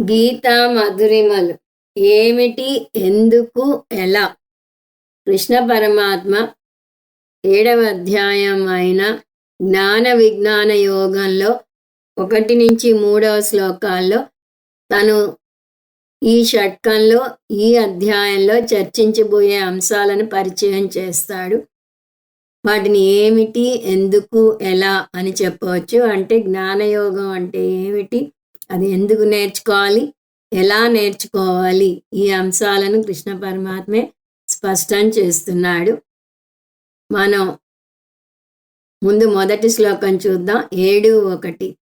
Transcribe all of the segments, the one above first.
గీతా మధురిమలు. ఏమిటి? ఎందుకు? ఎలా? కృష్ణ పరమాత్మ ఏడవ అధ్యాయం అయిన జ్ఞాన విజ్ఞాన యోగంలో ఒకటి నుంచి మూడవ శ్లోకాల్లో తను ఈ షట్కంలో ఈ అధ్యాయంలో చర్చించబోయే అంశాలను పరిచయం చేస్తాడు. వాటిని ఏమిటి? ఎందుకు? ఎలా? అని చెప్పవచ్చు. అంటే జ్ఞానయోగం అంటే ఏమిటి? అది ఎందుకు నేర్చుకోవాలి? ఎలా నేర్చుకోవాలి? ఈ అంశాలను కృష్ణ పరమాత్మే స్పష్టం చేస్తున్నాడు. మనం ముందు మొదటి శ్లోకం చూద్దాం. ఏడు ఒకటి.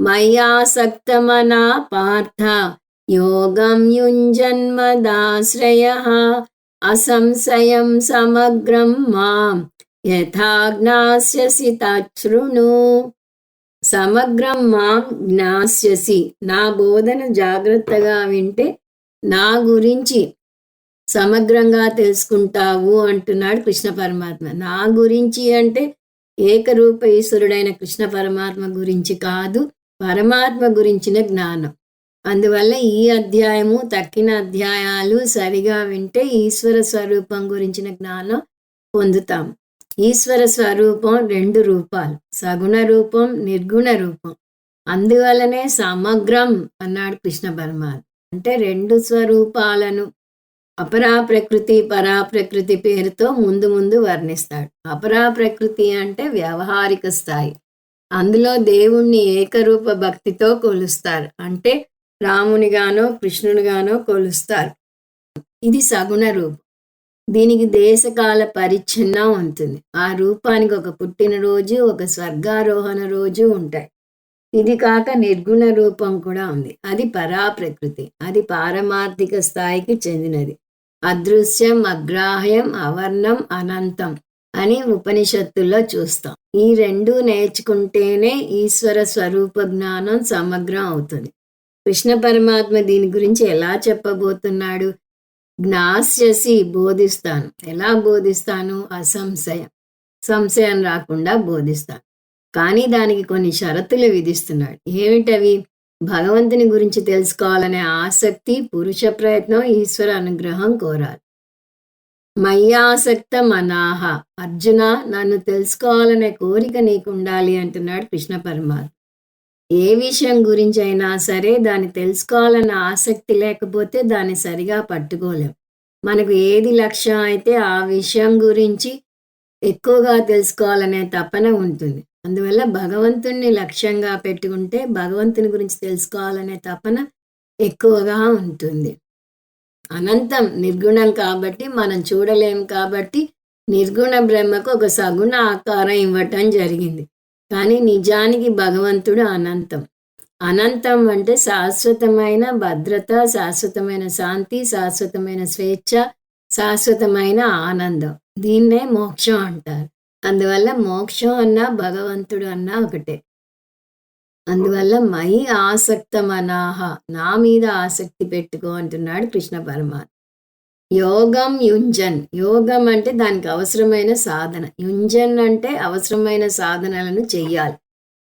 మయాసక్తమనా పార్థ? యోగం యుంజన్మదాశ్రయ. అసంశయం సమగ్రం మాం. యథాజ్ఞాస్యసి తృణు సమగ్రం మాం జ్ఞాస్యసి. నా బోధన జాగ్రత్తగా వింటే నా గురించి సమగ్రంగా తెలుసుకుంటావు అంటున్నాడు కృష్ణ పరమాత్మ. నా గురించి అంటే ఏకరూప ఈశ్వరుడైన కృష్ణ పరమాత్మ గురించి కాదు పరమాత్మ గురించిన జ్ఞానం. అందువల్ల ఈ అధ్యాయము తక్కిన అధ్యాయాలు సరిగా వింటే ఈశ్వర స్వరూపం గురించిన జ్ఞానం పొందుతాం. ఈశ్వర స్వరూపం రెండు రూపాలు. సగుణ రూపం నిర్గుణ రూపం. అందువలనే సమగ్రం అన్నాడు కృష్ణ పరమాత్మ. అంటే రెండు స్వరూపాలను అపరా ప్రకృతి పరా ప్రకృతి పేరుతో ముందు ముందు వర్ణిస్తాడు. అపరా ప్రకృతి అంటే వ్యవహారిక స్థాయి. అందులో దేవుణ్ణి ఏకరూప భక్తితో కొలుస్తారు. అంటే రామునిగానో కృష్ణునిగానో కొలుస్తారు. ఇది సగుణ రూపం. దీనికి దేశకాల పరిచ్ఛిన్నం ఉంటుంది. ఆ రూపానికి ఒక పుట్టినరోజు ఒక స్వర్గారోహణ రోజు ఉంటాయి. ఇది కాక నిర్గుణ రూపం కూడా ఉంది. అది పరా ప్రకృతి అది పారమార్థిక స్థాయికి చెందినది. అదృశ్యం అగ్రాహ్యం అవర్ణం అనంతం అని ఉపనిషత్తుల్లో చూస్తాం. ఈ రెండు నేర్చుకుంటేనే ఈశ్వర స్వరూప జ్ఞానం సమగ్రం అవుతుంది. కృష్ణ పరమాత్మ దీని గురించి ఎలా చెప్పబోతున్నాడు? జ్ఞాస్యసి బోధిస్తాను. ఎలా బోధిస్తాను? అసంశయం. సంశయం రాకుండా బోధిస్తాను. కానీ దానికి కొన్ని షరతులు విధిస్తున్నాడు. ఏమిటవి? భగవంతుని గురించి తెలుసుకోవాలనే ఆసక్తి పురుష ప్రయత్నం ఈశ్వర అనుగ్రహం కోరాలి. మయ్యాసక్త మనాహ అర్జున నన్ను తెలుసుకోవాలనే కోరిక నీకు ఉండాలి అంటున్నాడు కృష్ణ పరమాత్మ. ఏ విషయం గురించి అయినా సరే దాన్ని తెలుసుకోవాలన్న ఆసక్తి లేకపోతే దాన్ని సరిగా పట్టుకోలేం. మనకు ఏది లక్ష్యం అయితే ఆ విషయం గురించి ఎక్కువగా తెలుసుకోవాలనే తపన ఉంటుంది. అందువల్ల భగవంతుణ్ణి లక్ష్యంగా పెట్టుకుంటే భగవంతుని గురించి తెలుసుకోవాలనే తపన ఎక్కువగా ఉంటుంది. అనంతం నిర్గుణం కాబట్టి మనం చూడలేం కాబట్టి నిర్గుణ బ్రహ్మకు ఒక సగుణ ఆకారం ఇవ్వటం జరిగింది. కానీ నిజానికి భగవంతుడు అనంతం. అనంతం అంటే శాశ్వతమైన భద్రత శాశ్వతమైన శాంతి శాశ్వతమైన స్వేచ్ఛ శాశ్వతమైన ఆనందం. దీన్నే మోక్షం అంటారు. అందువల్ల మోక్షం అన్నా భగవంతుడు అన్నా ఒకటే. అందువల్ల మై ఆసక్తమనాహ నా మీద ఆసక్తి పెట్టుకో అంటున్నాడు కృష్ణ పరమాత్మ. యోగం యుంజన్. యోగం అంటే దానికి అవసరమైన సాధన. యుంజన్ అంటే అవసరమైన సాధనలను చెయ్యాలి.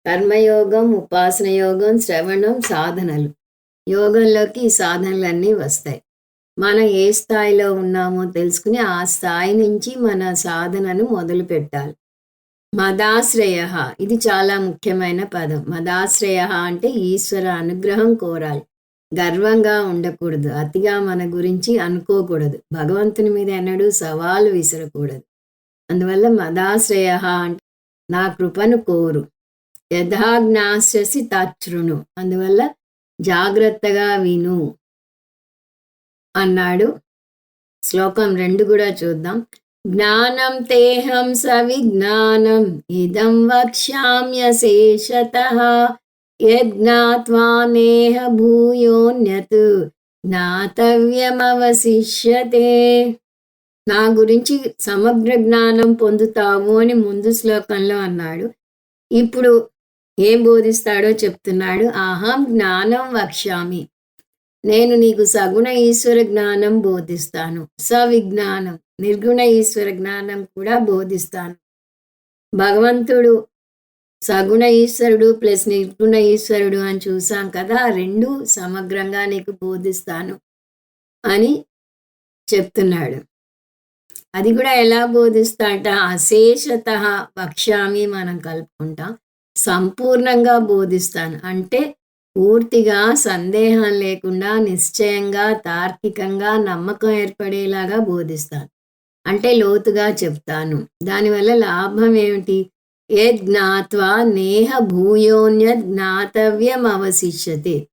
కర్మయోగం ఉపాసన యోగం శ్రవణం సాధనలు. యోగంలోకి ఈ సాధనలన్నీ వస్తాయి. మనం ఏ స్థాయిలో ఉన్నామో తెలుసుకుని ఆ స్థాయి నుంచి మన సాధనను మొదలు పెట్టాలి. మదాశ్రయ. ఇది చాలా ముఖ్యమైన పదం. మదాశ్రయ అంటే ఈశ్వర అనుగ్రహం కోరాలి. గర్వంగా ఉండకూడదు. అతిగా మన గురించి అనుకోకూడదు. భగవంతుని మీద ఎన్నడూ సవాలు విసరకూడదు. అందువల్ల మదాశ్రయ అంటే నా కృపను కోరు. యథాజ్ఞాశసి తచ్రును అందువల్ల జాగ్రత్తగా విను. అన్నాడు. శ్లోకం రెండు కూడా చూద్దాం. జ్ఞానం తేహం సవిజ్ఞానం ఇదం వక్ష్యామ్యశేషత. యజ్ఞాత్వా నేహ భూయోన్యత్. జ్ఞాతవ్యమవశిష్యతే నా గురించి సమగ్ర జ్ఞానం పొందుతావు అని ముందు శ్లోకంలో అన్నాడు. ఇప్పుడు ఏం బోధిస్తాడో చెప్తున్నాడు. అహం జ్ఞానం వక్ష్యామి. నేను నీకు సగుణ ఈశ్వర జ్ఞానం బోధిస్తాను. సవిజ్ఞానం నిర్గుణ ఈశ్వర జ్ఞానం కూడా బోధిస్తాను. భగవంతుడు సగుణ ఈశ్వరుడు ప్లస్ నిర్గుణ ఈశ్వరుడు అని చూసాం కదా రెండు సమగ్రంగా నీకు బోధిస్తాను అని చెప్తున్నాడు. అది కూడా ఎలా బోధిస్తాట? అశేషత వక్ష్యామి మనం కలుపుకుంటాం. సంపూర్ణంగా బోధిస్తాను. అంటే పూర్తిగా సందేహం లేకుండా నిశ్చయంగా తార్కికంగా నమ్మకం ఏర్పడేలాగా బోధిస్తాను. అంటే లోతుగా చెప్తాను. దానివల్ల లాభం ఏమిటి? ఏ నేహ భూయోన్య జ్ఞాతవ్యం అవశిష్యతే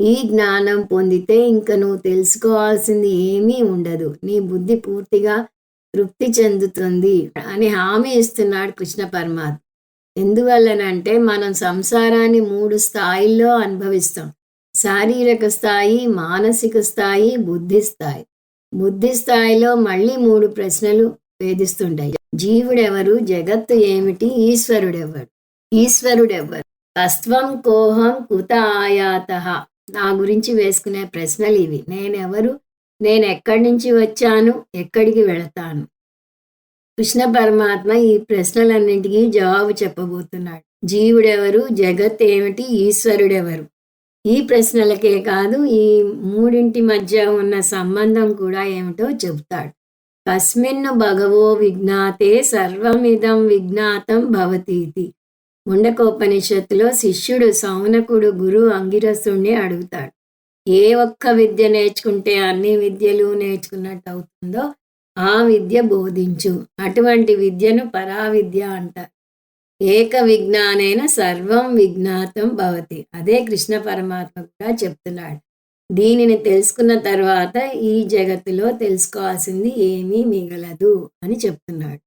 ఈ జ్ఞానం పొందితే ఇంక నువ్వు తెలుసుకోవాల్సింది ఏమీ ఉండదు. నీ బుద్ధి పూర్తిగా తృప్తి చెందుతుంది అని హామీ ఇస్తున్నాడు కృష్ణ పరమాత్మ. ఎందువల్లనంటే మనం సంసారాన్ని మూడు స్థాయిల్లో అనుభవిస్తాం. శారీరక స్థాయి మానసిక స్థాయి బుద్ధి స్థాయి. బుద్ధి స్థాయిలో మళ్ళీ మూడు ప్రశ్నలు వేధిస్తుంటాయి. జీవుడెవరు? జగత్తు ఏమిటి? ఈశ్వరుడెవరు? ఈశ్వరుడెవ్వరు తస్త్వం కోహం కుత ఆయాత నా గురించి వేసుకునే ప్రశ్నలు ఇవి. నేనెవరు? నేను ఎక్కడి నుంచి వచ్చాను? ఎక్కడికి వెళతాను? కృష్ణ పరమాత్మ ఈ ప్రశ్నలన్నింటికీ జవాబు చెప్పబోతున్నాడు. జీవుడెవరు? జగత్ ఏమిటి? ఈశ్వరుడెవరు? ఈ ప్రశ్నలకే కాదు ఈ మూడింటి మధ్య ఉన్న సంబంధం కూడా ఏమిటో చెబుతాడు. కస్మిన్ను భగవో విజ్ఞాతే సర్వమిదం విజ్ఞాతం భవతీతి. ముండకోపనిషత్తులో శిష్యుడు సౌనకుడు గురు అంగిరసుణ్ణి అడుగుతాడు. ఏ ఒక్క విద్య నేర్చుకుంటే అన్ని విద్యలు నేర్చుకున్నట్టు అవుతుందో ఆ విద్య బోధించు. అటువంటి విద్యను పరావిద్య అంటారు. ఏక విజ్ఞానైన సర్వం విజ్ఞాతం భవతి. అదే కృష్ణ పరమాత్మ కూడా చెప్తున్నాడు. దీనిని తెలుసుకున్న తర్వాత ఈ జగత్తులో తెలుసుకోవాల్సింది ఏమీ మిగలదు అని చెప్తున్నాడు.